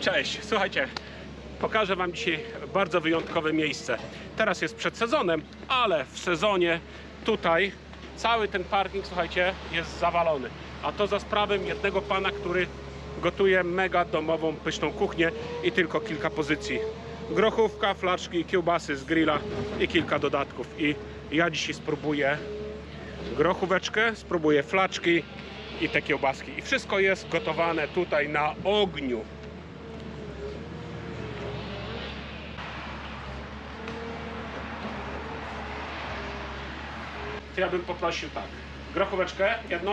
Cześć, słuchajcie, pokażę Wam dzisiaj bardzo wyjątkowe miejsce. Teraz jest przed sezonem, ale w sezonie tutaj cały ten parking, słuchajcie, jest zawalony. A to za sprawą jednego pana, który gotuje mega domową, pyszną kuchnię i tylko kilka pozycji. Grochówka, flaczki, kiełbasy z grilla i kilka dodatków. I ja dzisiaj spróbuję grochóweczkę, spróbuję flaczki i te kiełbaski. I wszystko jest gotowane tutaj na ogniu. To ja bym poprosił tak. Grochóweczkę jedną,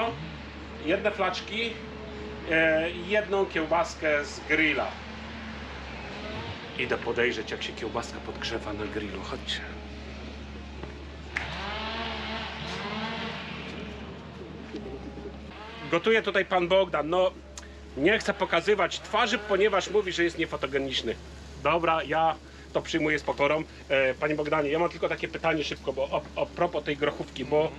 jedne flaczki e, i jedną kiełbaskę z grilla. Idę podejrzeć, jak się kiełbaska podgrzewa na grillu. Chodźcie. Gotuje tutaj pan Bogdan. No, nie chcę pokazywać twarzy, ponieważ mówi, że jest niefotogeniczny. Dobra, ja to przyjmuję z pokorą. E, panie Bogdanie, ja mam tylko takie pytanie szybko, bo o, o propos tej grochówki, bo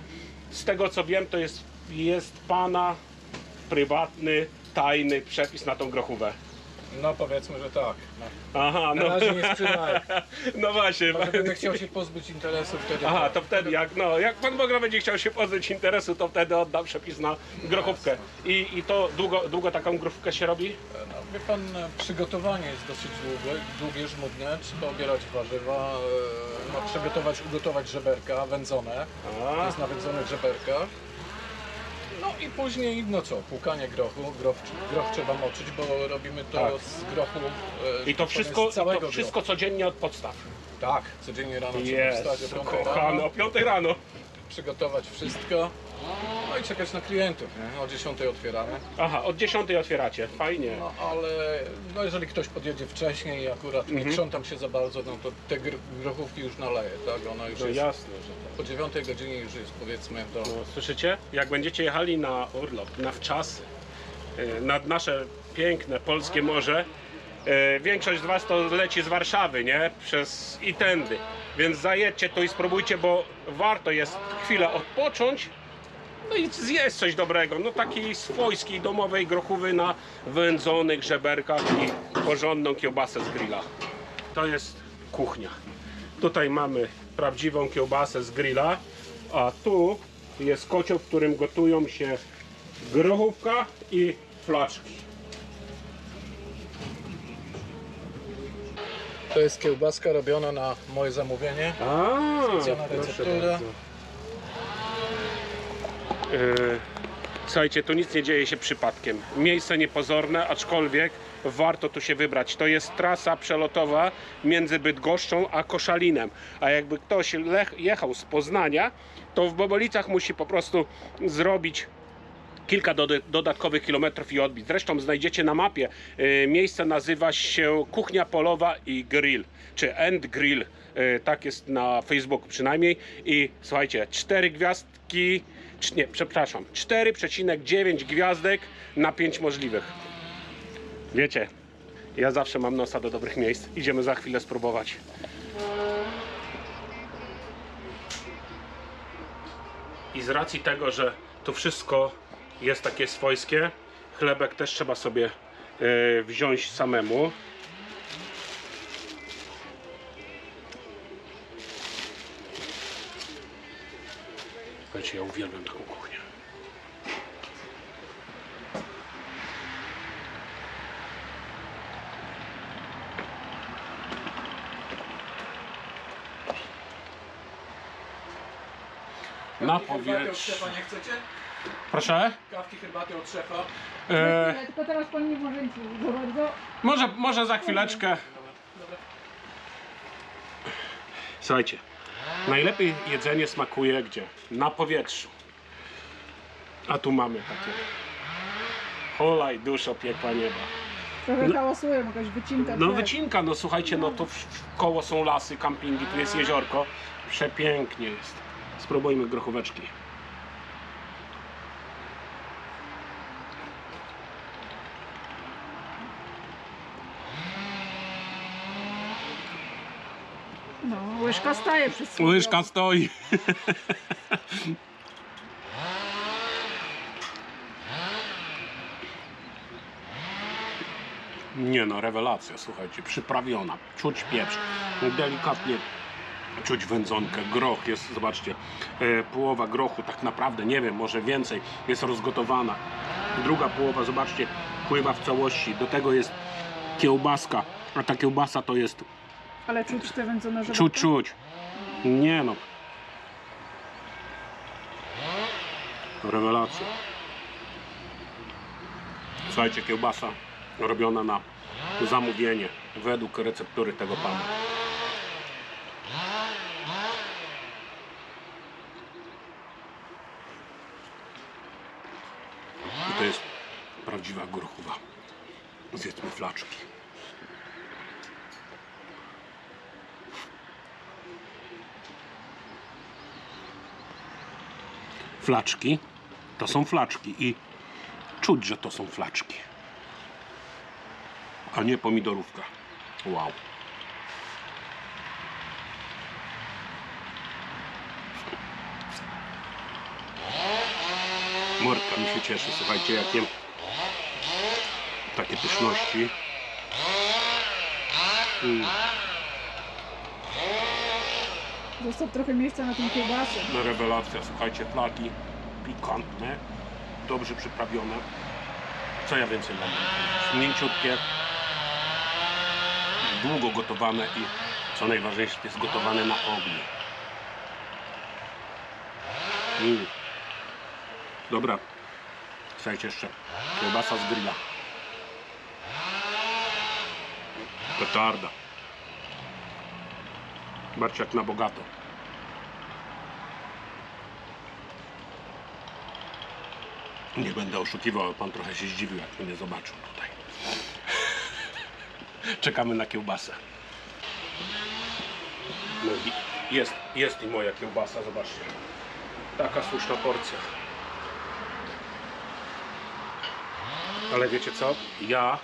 z tego co wiem, to jest, jest pana prywatny, tajny przepis na tą grochówę. No powiedzmy, że tak. No. Aha, Na no, razie nie sprzedaję. no właśnie. Może będę chciał się pozbyć interesu wtedy. Aha, to wtedy jak, no, jak pan Bogdan będzie chciał się pozbyć interesu, to wtedy oddam przepis na grochówkę. I, i to długo, długo taką grochówkę się robi? No, wie pan, przygotowanie jest dosyć długie, długie, żmudne. Trzeba obierać warzywa, e, no, przygotować, ugotować żeberka wędzone. To A, jest na wędzonych żeberkach. No i później, no co, płukanie grochu. Groch, groch trzeba moczyć, bo robimy to Tak. z grochu. e, I to z wszystko, całego to wszystko codziennie od podstaw. grochu. Tak, codziennie rano trzeba Jest, wstać o 5 kochany, rano. o 5 rano. Przygotować wszystko. No i czekać na klientów, nie? O 10 otwieramy. Aha, od 10 otwieracie, fajnie. No ale no jeżeli ktoś podjedzie wcześniej i akurat Mhm. nie krzątam się za bardzo, no to te gr grochówki już naleje, tak? Ona już No jest jasne, że tak. po 9 godzinie już jest powiedzmy do... No, słyszycie? Jak będziecie jechali na urlop, na wczasy, y, nad nasze piękne polskie morze, y, większość z Was to leci z Warszawy, nie? Przez i tędy. Więc zajedźcie tu i spróbujcie, bo warto jest chwilę odpocząć, no i zjeść coś dobrego. No takiej swojskiej, domowej grochówy na wędzonych żeberkach i porządną kiełbasę z grilla. To jest kuchnia. Tutaj mamy prawdziwą kiełbasę z grilla, a tu jest kocioł, w którym gotują się grochówka i flaczki. To jest kiełbaska robiona na moje zamówienie. A, Specjalna receptura. Yy, Słuchajcie, tu nic nie dzieje się przypadkiem. Miejsce niepozorne, aczkolwiek warto tu się wybrać. To jest trasa przelotowa między Bydgoszczą a Koszalinem. A jakby ktoś jechał z Poznania, to w Bobolicach musi po prostu zrobić kilka dodatkowych kilometrów i odbić. Zresztą znajdziecie na mapie. y, miejsce nazywa się Kuchnia Polowa i Grill, czy End Grill. y, tak jest na Facebooku przynajmniej. I słuchajcie, cztery gwiazdki, nie, przepraszam, 4,9 gwiazdek na 5 możliwych. Wiecie, ja zawsze mam nosa do dobrych miejsc. Idziemy za chwilę spróbować. I z racji tego, że to wszystko jest takie swojskie, chlebek też trzeba sobie e, wziąć samemu. Słuchajcie, ja uwielbiam taką kuchnię. Na powietrzu. szefa nie chcecie? Proszę? Kawki, herbaty od szefa. E, Tylko teraz pan nie może nic za bardzo. Może, może za chwileczkę. Słuchajcie, najlepiej jedzenie smakuje gdzie? Na powietrzu. A tu mamy takie. Holaj, duszo, piekła nieba. Trochę hałasują, jakaś wycinka. No drzew. wycinka, no słuchajcie, no to w, w koło są lasy, kampingi, tu jest jeziorko. Przepięknie jest. Spróbujmy grochóweczki. No, łyżka staje przez Łyżka stoi. Nie no, rewelacja, słuchajcie, przyprawiona, czuć pieprz, delikatnie czuć wędzonkę, groch jest, zobaczcie, e, połowa grochu tak naprawdę, nie wiem, może więcej, jest rozgotowana. Druga połowa, zobaczcie, pływa w całości, do tego jest kiełbaska, a ta kiełbasa to jest Ale czuć te wędzone żołądki? czuć, czuć. Nie no. Rewelacja. Słuchajcie, kiełbasa robiona na zamówienie według receptury tego pana. I to jest prawdziwa grochowa. Zjedzmy flaczki. Flaczki to są flaczki i czuć, że to są flaczki. A nie pomidorówka. Wow. Mordka mi się cieszy, słuchajcie, jakie takie pyszności. Mm. Zostaw trochę miejsca na tą kiełbasę. No rewelacja, słuchajcie, flaki pikantne, dobrze przyprawione. Co ja więcej mam? Mięciutkie, długo gotowane i co najważniejsze, jest gotowane na ogniu. Mm. Dobra, słuchajcie jeszcze, kiełbasa z grilla. Petarda. Zobaczcie jak na bogato. Nie będę oszukiwał, pan trochę się zdziwił, jak mnie zobaczył tutaj. Czekamy na kiełbasę. No i jest, jest i moja kiełbasa, zobaczcie. Taka słuszna porcja. Ale wiecie co? Ja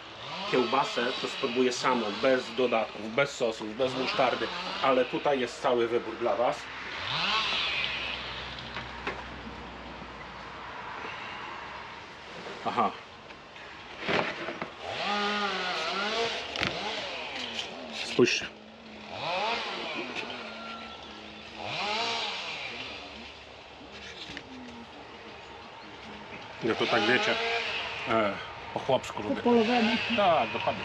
kiełbasę to spróbuję samą, bez dodatków, bez sosów, bez musztardy. Ale tutaj jest cały wybór dla Was. Aha. Spójrzcie. Ja to tak wiecie, e, po chłopsku lubię. polowemu. Tak, dokładnie.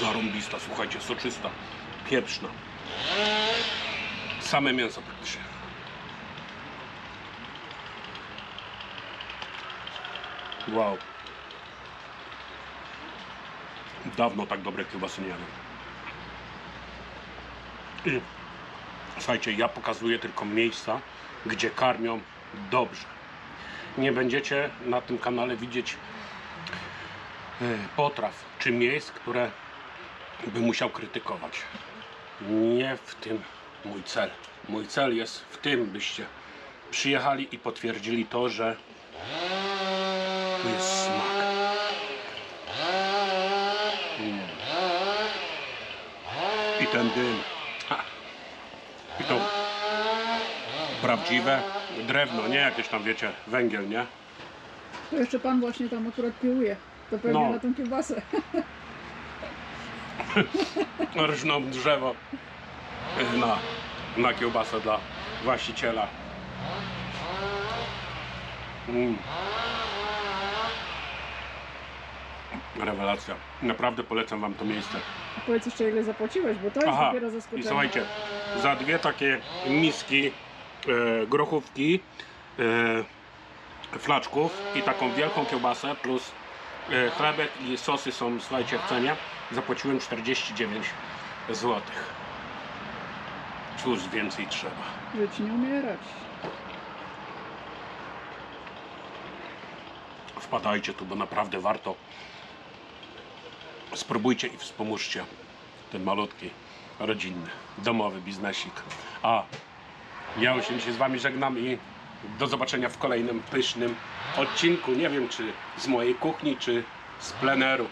Zarąbista, słuchajcie, soczysta, pieprzna. Same mięso praktycznie. Wow. Dawno tak dobre kiełbasy nie jadłem. I Słuchajcie, ja pokazuję tylko miejsca, gdzie karmią dobrze. Nie będziecie na tym kanale widzieć e, potraw czy miejsc, które bym musiał krytykować. Nie w tym mój cel. Mój cel jest w tym, byście przyjechali i potwierdzili to, że tu jest smak. Mm. I ten dym. To prawdziwe drewno, nie jakieś tam wiecie, węgiel, nie? To jeszcze pan właśnie tam akurat piłuje. To pewnie No. na tą kiełbasę. Rżną drzewo na, na kiełbasę dla właściciela. Mm. Rewelacja. Naprawdę polecam wam to miejsce. Powiedz jeszcze ile zapłaciłeś, bo to jest Aha, dopiero i zaskoczenie. słuchajcie, za dwie takie miski e, grochówki, e, flaczków i taką wielką kiełbasę plus e, chlebek i sosy są, słuchajcie, w cenie, zapłaciłem 49 zł. Cóż więcej trzeba. Żyć nie umierać. Wpadajcie tu, bo naprawdę warto. Spróbujcie i wspomóżcie ten malutki, rodzinny, domowy biznesik. A ja się dzisiaj z Wami żegnam i do zobaczenia w kolejnym pysznym odcinku. Nie wiem, czy z mojej kuchni, czy z pleneru.